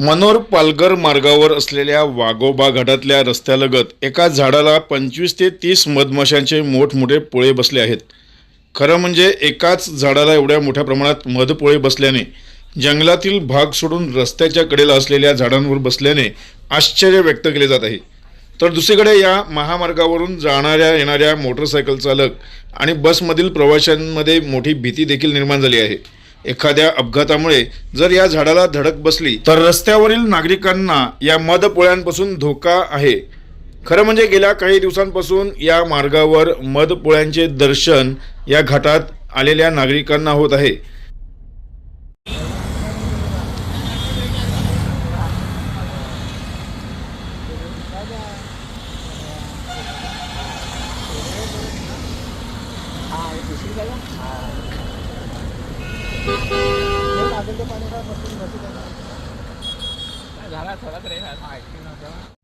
मनोर पालघर मार्गावर असलेल्या वाघोबा घाटातल्या रस्त्यालगत एका झाडाला पंचवीस ते तीस मधमाशांचे मोठमोठे पोळे बसले आहेत. खरं म्हणजे एकाच झाडाला एवढ्या मोठ्या प्रमाणात मधपोळे बसल्याने जंगलातील भाग सोडून रस्त्याच्या कडेला असलेल्या झाडांवर बसल्याने आश्चर्य व्यक्त केले जात आहे. तर दुसरीकडे या महामार्गावरून जाणाऱ्या येणाऱ्या मोटरसायकल चालक आणि बसमधील प्रवाशांमध्ये मोठी भीती देखील निर्माण झाली आहे. एखाद्या अपघातामुळे जर या झाडाला धडक बसली तर रस्त्यावरील नागरिकांना या मधपोळ्यांपासून धोका आहे. खरं म्हणजे गेल्या काही दिवसांपासून या मार्गावर मधपोळ्यांचे दर्शन या घाटात आलेल्या नागरिकांना होत आहे. झाला? थोडा तरी ऐकलं नव्हतं.